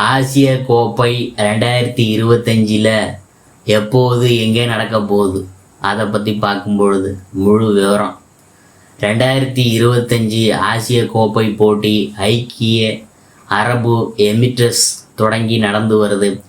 ஆசிய கோப்பை ரெண்டாயிரத்தி இருபத்தஞ்சில் எப்போது எங்கே நடக்க போகுது? அதை பற்றி பார்க்கும் பொழுது முழு விவரம். ரெண்டாயிரத்தி இருபத்தஞ்சி ஆசிய கோப்பை போட்டி ஐக்கிய அரபு எமிட்ரஸ் தொடங்கி நடந்து வருது.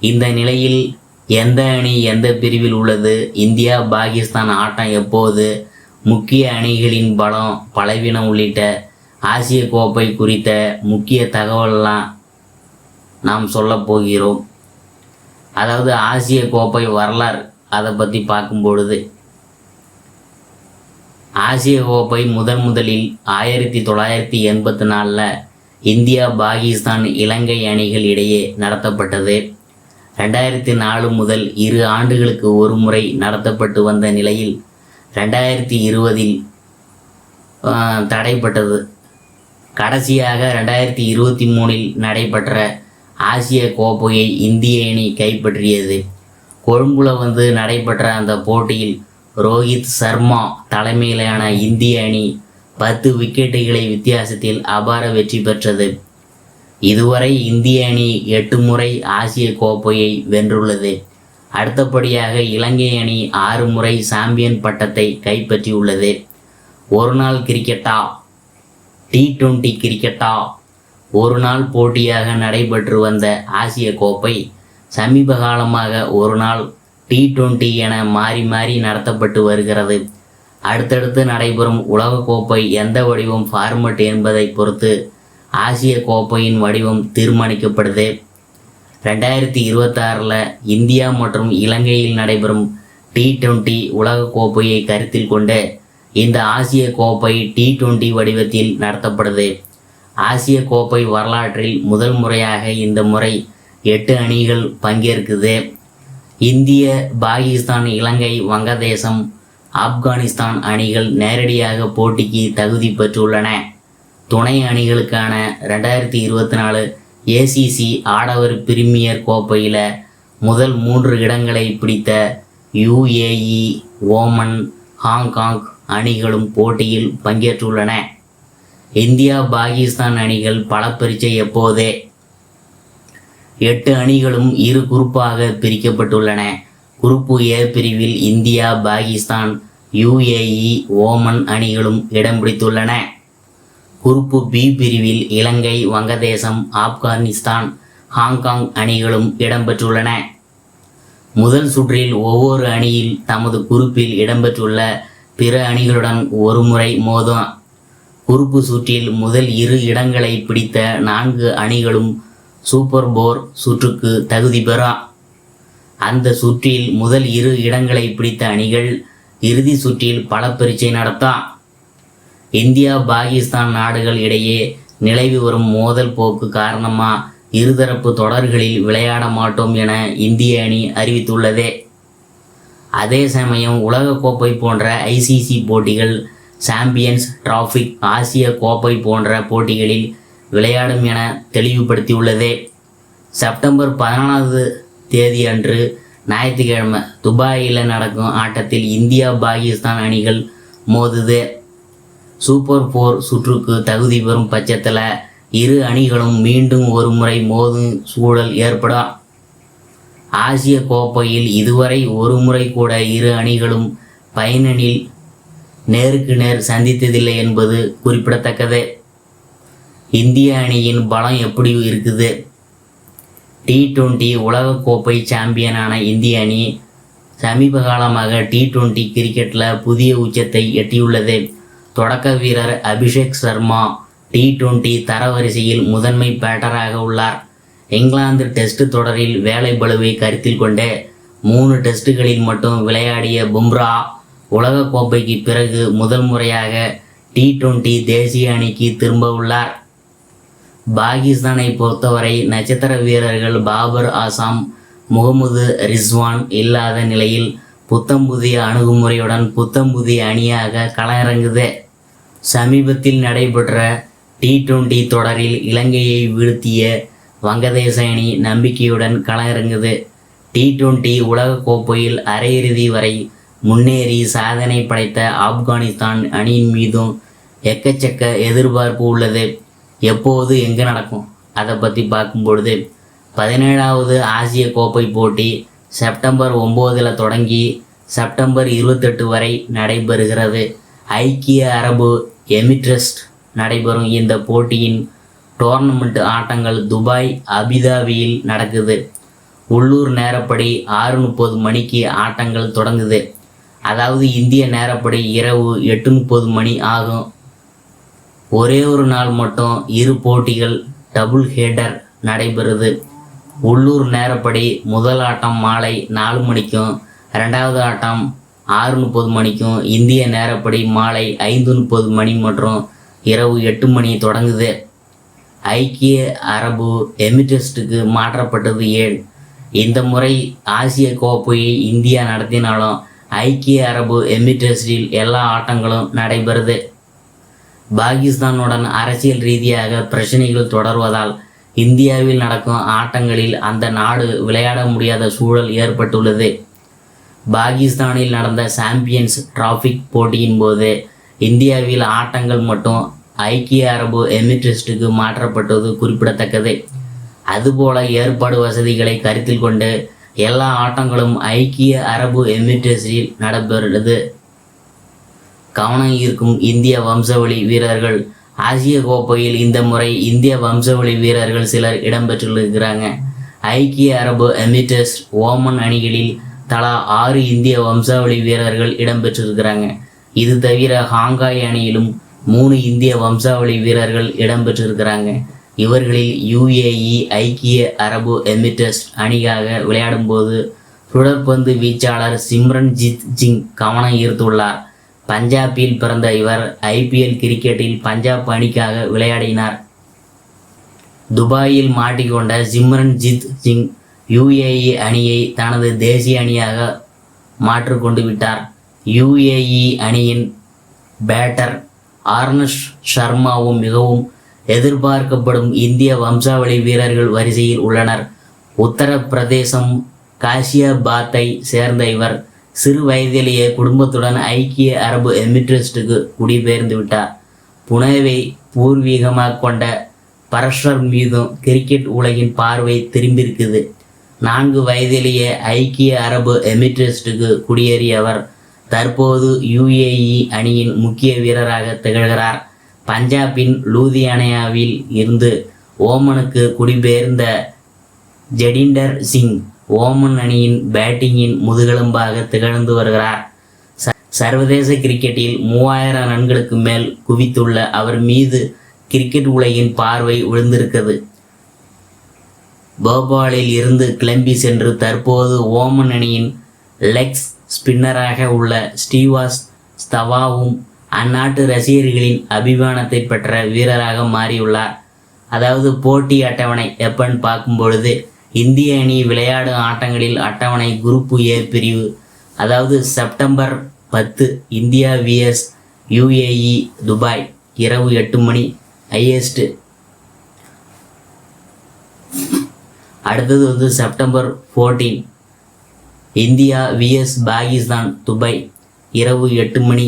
இந்த நிலையில் எந்த அணி எந்த பிரிவில் உள்ளது? இந்தியா பாகிஸ்தான் ஆட்டம் எப்போது? முக்கிய அணிகளின் பலம் பலவீனம் உள்ளிட்ட ஆசிய கோப்பை குறித்த முக்கிய தகவல்லாம் நாம் சொல்லப் போகிறோம். அதாவது ஆசிய கோப்பை வரலாறு அதை பற்றி பார்க்கும் பொழுது ஆசிய கோப்பை முதன் முதலில் ஆயிரத்தி தொள்ளாயிரத்தி எண்பத்தி நாலில் இந்தியா பாகிஸ்தான் இலங்கை அணிகள் இடையே நடத்தப்பட்டது. ரெண்டாயிரத்தி நாலு முதல் இரு ஆண்டுகளுக்கு ஒரு முறை நடத்தப்பட்டு வந்த நிலையில் ரெண்டாயிரத்தி இருபதில் தடைப்பட்டது. கடைசியாக ரெண்டாயிரத்தி இருபத்தி மூணில் நடைபெற்ற ஆசிய கோப்பையை இந்திய அணி கைப்பற்றியது. கொழும்புல வந்து நடைபெற்ற அந்த போட்டியில் ரோஹித் சர்மா தலைமையிலான இந்திய அணி பத்து விக்கெட்டுகளை வித்தியாசத்தில் அபார வெற்றி பெற்றது. இதுவரை இந்திய அணி எட்டு முறை ஆசிய கோப்பையை வென்றுள்ளது. அடுத்தபடியாக இலங்கை அணி ஆறு முறை சாம்பியன் பட்டத்தை கைப்பற்றியுள்ளது. ஒருநாள் கிரிக்கெட்டா? T twenty கிரிக்கெட்டா? ஒரு நாள் போட்டியாக நடைபெற்று வந்த ஆசிய கோப்பை சமீப காலமாக ஒரு நாள் டி டுவெண்ட்டி என மாறி மாறி நடத்தப்பட்டு வருகிறது. அடுத்தடுத்து நடைபெறும் உலகக்கோப்பை எந்த வடிவம் ஃபார்மட் என்பதை பொறுத்து ஆசிய கோப்பையின் வடிவம் தீர்மானிக்கப்படுது. ரெண்டாயிரத்தி இருபத்தாறில் இந்தியா மற்றும் இலங்கையில் நடைபெறும் டி டுவெண்ட்டி உலகக்கோப்பையை கருத்தில் கொண்டு இந்த ஆசிய கோப்பை டி டுவெண்ட்டி வடிவத்தில் நடத்தப்படுது. ஆசிய கோப்பை வரலாற்றில் முதல் முறையாக இந்த முறை எட்டு அணிகள் பங்கேற்குது. இந்திய பாகிஸ்தான் இலங்கை வங்கதேசம் ஆப்கானிஸ்தான் அணிகள் நேரடியாக போட்டிக்கு தகுதி பெற்றுள்ளன. துணை அணிகளுக்கான ரெண்டாயிரத்தி இருபத்தி நாலு ஏசிசி ஆடவர் பிரிமியர் கோப்பையில் முதல் மூன்று இடங்களை பிடித்த யுஏஇ ஓமன் ஹாங்காங் அணிகளும் போட்டியில் பங்கேற்றுள்ளன. இந்தியா பாகிஸ்தான் அணிகள் பல பரீட்சை எப்போதே? எட்டு அணிகளும் இரு குரூப்பாக பிரிக்கப்பட்டுள்ளன. குரூப்பு ஏ பிரிவில் இந்தியா பாகிஸ்தான் யுஏஇ ஓமன் அணிகளும் இடம் பிடித்துள்ளன. குரூப்பு பி பிரிவில் இலங்கை வங்கதேசம் ஆப்கானிஸ்தான் ஹாங்காங் அணிகளும் இடம்பெற்றுள்ளன முதல் சுற்றில் ஒவ்வொரு அணியில் தமது குறிப்பில் இடம்பெற்றுள்ள பிற அணிகளுடன் ஒருமுறை மோதும். குறுப்பு சுற்றில் முதல் இரு இடங்களை பிடித்த நான்கு அணிகளும் சூப்பர் போர் சுற்றுக்கு தகுதி பெறா. அந்த சுற்றில் முதல் இரு இடங்களை பிடித்த அணிகள் இறுதி சுற்றில் பல பரீட்சை நடத்தா. இந்தியா பாகிஸ்தான் நாடுகள் இடையே நிலவி வரும் மோதல் போக்கு காரணமா இருதரப்பு தொடர்களில் விளையாட மாட்டோம் என இந்திய அணி அறிவித்துள்ளதே. அதே சமயம் உலகக்கோப்பை போன்ற ஐசிசி போட்டிகள் சாம்பியன்ஸ் டிராஃபிக் ஆசிய கோப்பை போன்ற போட்டிகளில் விளையாடும் என தெளிவுபடுத்தியுள்ளது. செப்டம்பர் பதினாலாவது தேதி அன்று ஞாயிற்றுக்கிழமை துபாயில் நடக்கும் ஆட்டத்தில் இந்தியா பாகிஸ்தான் அணிகள் மோதுது. சூப்பர் போர் சுற்றுக்கு தகுதி பெறும் பட்சத்தில் இரு அணிகளும் மீண்டும் ஒரு முறை மோதும் சூழல் ஏற்படும். ஆசிய கோப்பையில் இதுவரை ஒரு முறை கூட இரு அணிகளும் பயனனில் நேருக்கு நேர் சந்தித்ததில்லை என்பது குறிப்பிடத்தக்கது. இந்திய அணியின் பலம் எப்படி இருக்குது? டி டுவெண்ட்டி உலகக்கோப்பை சாம்பியனான இந்திய அணி சமீப காலமாக டி டுவெண்ட்டி கிரிக்கெட்டில் புதிய உச்சத்தை எட்டியுள்ளது. தொடக்க வீரர் அபிஷேக் சர்மா டி டுவெண்ட்டி தரவரிசையில் முதன்மை பேட்டராக உள்ளார். இங்கிலாந்து டெஸ்ட் தொடரில் வேலை பளுவை கருத்தில் கொண்டு மூணு டெஸ்ட்டுகளில் மட்டும் விளையாடிய பும்ரா உலகக்கோப்பைக்கு பிறகு முதல் முறையாக டி டுவெண்ட்டி தேசிய அணிக்கு திரும்ப உள்ளார். பாகிஸ்தானை பொறுத்தவரை நட்சத்திர வீரர்கள் பாபர் ஆசாம் முகமது ரிஸ்வான் இல்லாத நிலையில் புத்தம்புதிய அணுகுமுறையுடன் புத்தம்புதிய அணியாக களமிறங்குது. சமீபத்தில் நடைபெற்ற டி டுவெண்டி தொடரில் இலங்கையை வீழ்த்திய வங்கதேச அணி நம்பிக்கையுடன் களமிறங்குது. டி டுவெண்ட்டி உலகக்கோப்பையில் அரையிறுதி வரை முன்னேறி சாதனை படைத்த ஆப்கானிஸ்தான் அணியின் மீதும் எக்கச்சக்க எதிர்பார்ப்பு உள்ளது. எப்போது எங்கே நடக்கும் அதை பற்றி பார்க்கும் பொழுது பதினேழாவது ஆசிய கோப்பை போட்டி செப்டம்பர் ஒம்போதில் தொடங்கி செப்டம்பர் இருபத்தெட்டு வரை நடைபெறுகிறது. ஐக்கிய அரபு எமிட்ரஸ்ட் நடைபெறும் இந்த போட்டியின் டோர்னமெண்ட் ஆட்டங்கள் துபாய் அபிதாபியில் நடக்குது. உள்ளூர் நேரப்படி ஆறு முப்பது மணிக்கு ஆட்டங்கள் தொடங்குது. அதாவது இந்திய நேரப்படி இரவு எட்டு முப்பது மணி ஆகும். ஒரே ஒரு நாள் மட்டும் இரு போட்டிகள் டபுள் ஹேடர் நடைபெறுது. உள்ளூர் நேரப்படி முதல் ஆட்டம் மாலை நாலு மணிக்கும் ரெண்டாவது ஆட்டம் ஆறு முப்பது மணிக்கும் இந்திய நேரப்படி மாலை ஐந்து முப்பது மணி மற்றும் இரவு எட்டு மணி தொடங்குது. ஐக்கிய அரபு எமிரேட்ஸுக்கு மாற்றப்பட்டது ஏன்? இந்த முறை ஆசிய கோப்பையை இந்தியா நடத்தினாலும் ஐக்கிய அரபு எமிரேட்ஸில் எல்லா ஆட்டங்களும் நடைபெறுது. பாகிஸ்தானுடன் அரசியல் ரீதியாக பிரச்சனைகள் தொடர்வதால் இந்தியாவில் நடக்கும் ஆட்டங்களில் அந்த நாடு விளையாட முடியாத சூழல் ஏற்பட்டுள்ளது. பாகிஸ்தானில் நடந்த சாம்பியன்ஸ் டிராஃபிக் போட்டியின் போது இந்தியாவில் ஆட்டங்கள் மட்டும் ஐக்கிய அரபு எமிரேட்ஸுக்கு மாற்றப்பட்டது குறிப்பிடத்தக்கது. அதுபோல ஏற்பாடு வசதிகளை கருத்தில் கொண்டு எல்லா ஆட்டங்களும் ஐக்கிய அரபு எமிரேட்ஸில் நடைபெறுகிறது. கவனம் ஈர்க்கும் இந்திய வம்சாவளி வீரர்கள் ஆசிய கோப்பையில் இந்த முறை இந்திய வம்சாவளி வீரர்கள் சிலர் இடம்பெற்றிருக்கிறாங்க. ஐக்கிய அரபு எமிரேட்ஸ் ஓமன் அணிகளில் தலா ஆறு இந்திய வம்சாவளி வீரர்கள் இடம்பெற்றிருக்கிறாங்க. இது தவிர ஹாங்காய் அணியிலும் மூணு இந்திய வம்சாவளி வீரர்கள் இடம்பெற்றிருக்கிறாங்க. இவர்களில் யுஏஇ ஐக்கிய அரபு எமிரேட்ஸ் அணிக்காக விளையாடும்போது சுழற்பந்து வீச்சாளர் சிம்ரன்ஜித் சிங் கவனம் ஈர்த்துள்ளார். பஞ்சாபில் பிறந்த இவர் ஐபிஎல் கிரிக்கெட்டில் பஞ்சாப் அணிக்காக விளையாடினார். துபாயில் மாட்டிக்கொண்ட சிம்ரன்ஜித் சிங் யுஏஇ அணியை தனது தேசிய அணியாக மாற்றிக்கொண்டு விட்டார். யுஏஇ அணியின் பேட்டர் ஆர்னஷ் சர்மாவும் மிகவும் எதிர்பார்க்கப்படும் இந்திய வம்சாவளி வீரர்கள் வரிசையில் உள்ளனர். உத்தரப்பிரதேசம் காசியாபாத்தை சேர்ந்த இவர் சிறு வயதிலேயே குடும்பத்துடன் ஐக்கிய அரபு எமிரேட்ஸுக்கு குடிபெயர்ந்து விட்டார். புனேவை பூர்வீகமாக கொண்ட பரஸ்வர் மீதும் கிரிக்கெட் உலகின் பார்வை திரும்பியிருக்குது நான்கு வயதிலேயே ஐக்கிய அரபு எமிரேட்ஸுக்கு குடியேறியவர் தற்போது யுஏஇ அணியின் முக்கிய வீரராக திகழ்கிறார். பஞ்சாபின் லூதியானியாவில் இருந்து ஓமனுக்கு குடிபெயர்ந்த ஜெடிண்டர் சிங் ஓமன் அணியின் பேட்டிங்கின் முதுகெலும்பாக திகழ்ந்து வருகிறார். சர்வதேச கிரிக்கெட்டில் மூவாயிரம் ரன்களுக்கு மேல் குவித்துள்ள அவர் மீது கிரிக்கெட் உலகின் பார்வை விழுந்திருக்கிறது. போபாலில் இருந்து கிளம்பி சென்று தற்போது ஓமன் அணியின் லெக்ஸ் ஸ்பின்னராக உள்ள ஸ்டீவாஸ் ஸ்தவாவும் அந்நாட்டு ரசிகர்களின் அபிமானத்தை பெற்ற வீரராக மாறியுள்ளார். அதாவது போட்டி அட்டவணை எப்பன்னு பார்க்கும் பொழுது இந்திய அணி விளையாடும் ஆட்டங்களில் அட்டவணை குரூப் ஏ பிரிவு அதாவது செப்டம்பர் பத்து இந்தியா விஎஸ் யுஏஇ துபாய் இரவு எட்டு மணி ஹையஸ்ட்டு அடுத்தது வந்து September fourteen India vs Pakistan Dubai இரவு எட்டு மணி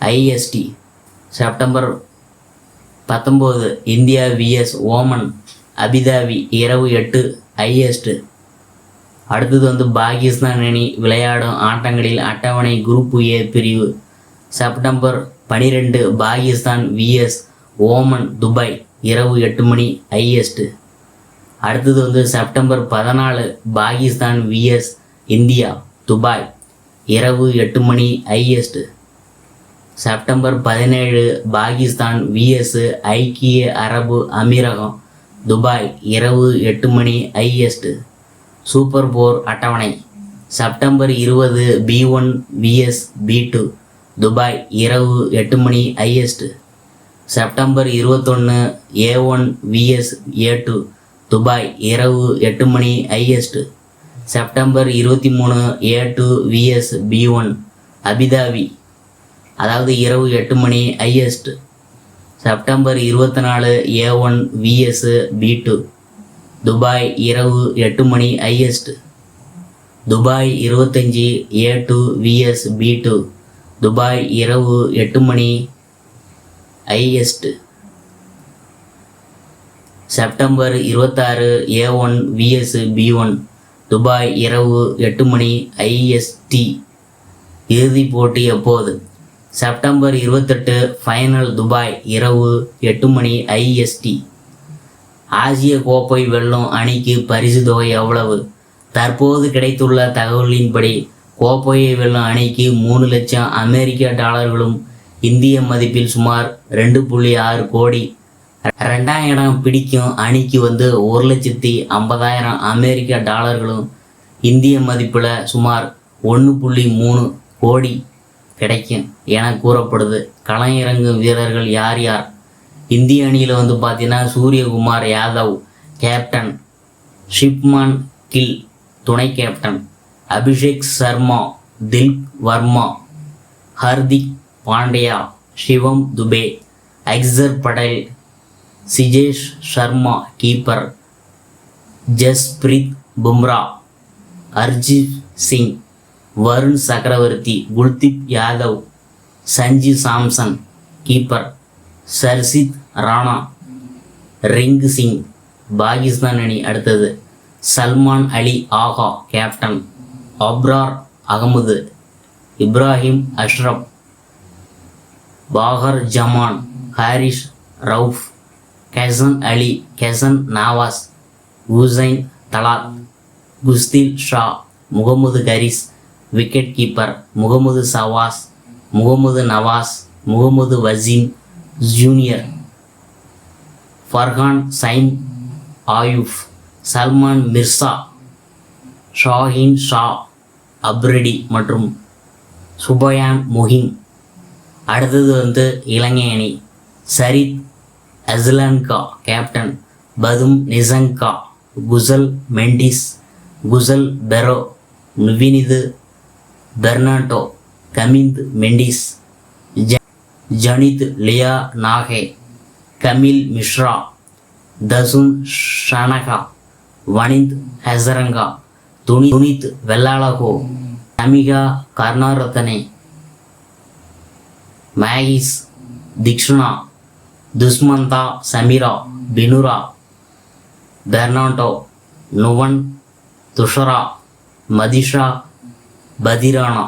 ஐஎஸ்டி செப்டம்பர் பத்தொம்போது India vs Oman Abu Dhabi இரவு எட்டு ஐஎஸ்ட் அடுத்தது வந்து பாகிஸ்தான் அணி விளையாடும் ஆட்டங்களில் அட்டவணை குரூப் ஏ பிரிவு. செப்டம்பர் பனிரெண்டு பாகிஸ்தான் விஎஸ் ஓமன் துபாய் இரவு எட்டு மணி ஐஎஸ்ட் அடுத்தது வந்து செப்டம்பர் பதினாலு பாகிஸ்தான் விஎஸ் இந்தியா துபாய் இரவு எட்டு மணி ஐஎஸ்ட் செப்டம்பர் பதினேழு பாகிஸ்தான் விஎஸ் ஐக்கிய அரபு அமீரகம் துபாய் இரவு எட்டு மணி ஐஎஸ்ட் சூப்பர் போர் அட்டவணை. செப்டம்பர் இருபது B one vs B two Dubai இரவு எட்டு மணி ஐஎஸ்ட் செப்டம்பர் இருபத்தொன்று A one vs A two Dubai இரவு எட்டு மணி ஐஎஸ்ட் செப்டம்பர் இருபத்தி மூணு A two vs B one Abu Dhabi அதாவது இரவு எட்டு மணி ஐஎஸ்ட் செப்டம்பர் இருபத்தி நாலு A one vs B two Dubai இரவு எட்டு மணி ஹையஸ்ட் துபாய் இருபத்தஞ்சி A two vs B two Dubai இரவு எட்டு மணி ஐஎஸ்ட் செப்டம்பர் இருபத்தாறு A one vs B one Dubai இரவு எட்டு மணி ஐஎஸ்டி இறுதிப் போட்டி எப்போது? செப்டம்பர் இருபத்தெட்டு ஃபைனல் துபாய் இரவு எட்டு மணி ஐஎஸ்டி ஆசிய கோப்பை வெல்லும் அணிக்கு பரிசு தொகை எவ்வளவு? தற்போது கிடைத்துள்ள தகவலின்படி கோப்பையை வெல்லும் அணிக்கு மூணு லட்சம் அமெரிக்க டாலர்களும் இந்திய மதிப்பில் சுமார் ரெண்டு புள்ளி ஆறு கோடி. ரெண்டாயிரம் இடம் பிடிக்கும் அணிக்கு வந்து ஒரு லட்சத்தி ஐம்பதாயிரம் அமெரிக்க டாலர்களும் இந்திய மதிப்பில் சுமார் ஒன்று புள்ளி மூணு கோடி. கிடைக்கும் என கூறப்படுது. களம் இறங்கும் வீரர்கள் யார் யார்? இந்திய அணியில் வந்து பார்த்தீங்கன்னா சூரியகுமார் யாதவ் கேப்டன் ஷிப்மான் கில் துணை கேப்டன் அபிஷேக் சர்மா தில்க் வர்மா ஹர்திக் பாண்டியா சிவம் துபே அக்சர் படேல் சிஜேஷ் சர்மா கீப்பர் ஜஸ்பிரீத் பும்ரா அர்ஜித் சிங். வருண் சக்கரவர்த்தி குல்தீப் யாதவ் சஞ்சீவ் சாம்சன் கீப்பர் சர்சித் ராணா ரிங் சிங் பாகிஸ்தான் அணி அடுத்தது Salman Ali Agha captain Abrar Ahmed Ibrahim Ashraf Fakhar Zaman Haris Rauf Hasan Ali Hasan Nawaz Hussain Talat Khushdil Shah Mohammad Haris wicket keeper Mohammad சவாஸ் Mohammad Nawaz Mohammed Wasim junior Farhan Saim Ayub Salman Mirza Shaheen Shah Afridi மற்றும் சுபயான் முஹிம் அடுத்தது வந்து இலங்கை அணி சரித் அஸ்லன்கா கேப்டன் பதும் நிசங்கா குசல் மெண்டிஸ் குசல் பெரோ நுவினிது பெர்னாட்டோ கமிந்த் மெண்டிஸ் ஜ- ஜனித் லியா நாகே கமில் மிஸ்ரா தசுன் ஷனகா வனிந்த் ஹெசரங்கா துனி துனித் வெள்ளாளகோ நமிகா கர்ணாரத்தனே மேகிஸ் திக்ஷுனா துஷ்மந்தா சமீரா பினுரா பெர்னாண்டோ நுவன் துஷரா மதிஷா பதிரானா